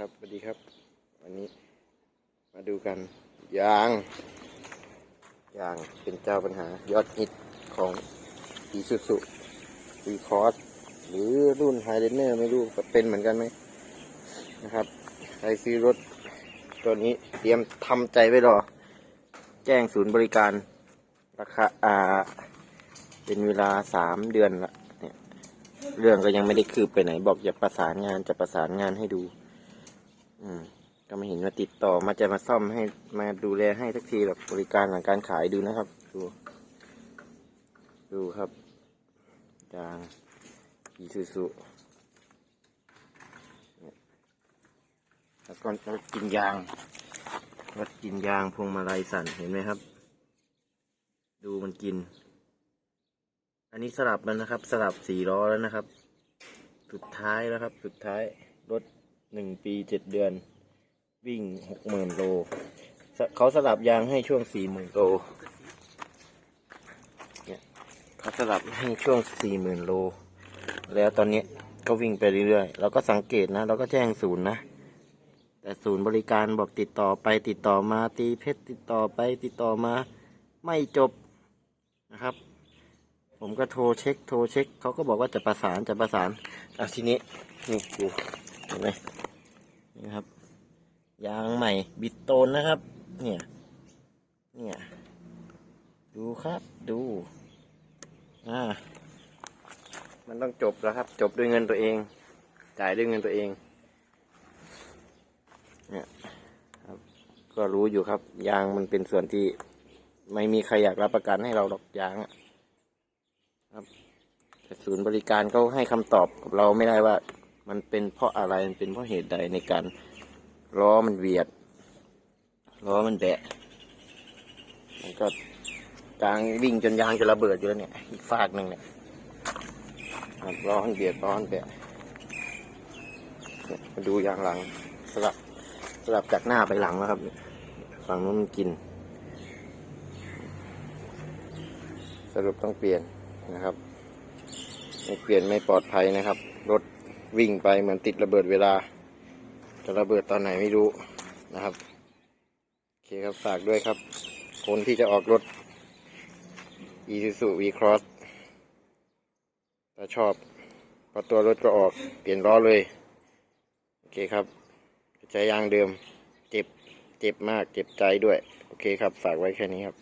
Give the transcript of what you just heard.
ครับสวัสดีครับ วันนี้มาดูกันยางยางเป็นเจ้าปัญหายอดฮิตของอีซูซุวีคอร์สหรือรุ่นไฮเดนเนอร์ไม่รู้เป็นเหมือนกันไหมนะครับใครซื้อรถตัวนี้เตรียมทำใจไว้รอ แจ้งศูนย์บริการราคาอ่าเป็นเวลาสามเดือนละเนี่ยเรื่องก็ยังไม่ได้คืบไปไหน บอกจะประสานงานจะประสานงานให้ดู อืม ก็ไม่เห็นมาติดต่อมาจะมาซ่อมให้มาดูแลให้สักทีแบบบริการหลังการขายดูนะครับ ดู ดูครับยางอีซูซุเนี่ยแล้วก็รถกินยางรถกินยางพวงมาลัยสั่นเห็นไหมครับ ดูมันกิน อันนี้สลับมันนะครับ สลับสี่ล้อแล้วนะครับ สุดท้ายแล้วครับ สุดท้ายรถ หนึ่งปีเจ็ดเดือน วิ่งหกหมื่นโล เขาสลับยางให้ช่วงสี่หมื่นโลเนี่ยเขาสลับให้ช่วงสี่หมื่นโล แล้วตอนนี้ก็วิ่งไปเรื่อยๆ เราก็สังเกตนะ เราก็แจ้งศูนย์นะ แต่ศูนย์บริการบอกติดต่อไปติดต่อมาตีเพชรติดต่อไปติดต่อมาไม่จบนะครับ ผมก็โทรเช็ค โทรเช็คเขาก็บอกว่าจะประสานจะประสานอะทีนี้นี่ดูเห็นไหมนี่ครับ ยางใหม่บิดโตนนะครับ เนี่ย เนี่ย ดูครับดูอ่ามันต้องจบแล้วครับ จบด้วยเงินตัวเอง จ่ายด้วยเงินตัวเอง เนี่ยครับ ก็รู้อยู่ครับ ยางมันเป็นส่วนที่ ไม่มีใครอยากรับประกันให้เราหรอกยางอะ ครับแต่ศูนย์บริการเขาให้คำตอบกับเราไม่ได้ว่า มันเป็นเพราะอะไรมันเป็นเพราะเหตุใดในการล้อมันเบียดล้อมันแบะมันก็กลางวิ่งจนยางจะระเบิดอยู่แล้วเนี่ยอีกฝากหนึ่งเนี่ยร้อนเบียดล้อนแบะมาดูยางหลังสลับสลับจากหน้าไปหลังแล้วครับฝั่งนู้นมันกิน สรุปต้องเปลี่ยน นะครับไม่เปลี่ยนไม่ปลอดภัยนะครับ รถวิ่งไปเหมือนติดระเบิดเวลา จะระเบิดตอนไหนไม่รู้นะครับโอเคครับฝากด้วยครับ คนที่จะออกรถ Isuzu V-Cross ถ้าชอบพอตัวรถก็ออกเปลี่ยนล้อเลย โอเคครับ ใช้ยางเดิม เจ็บ เจ็บมาก เจ็บใจด้วย โอเคครับ ฝากไว้แค่นี้ครับ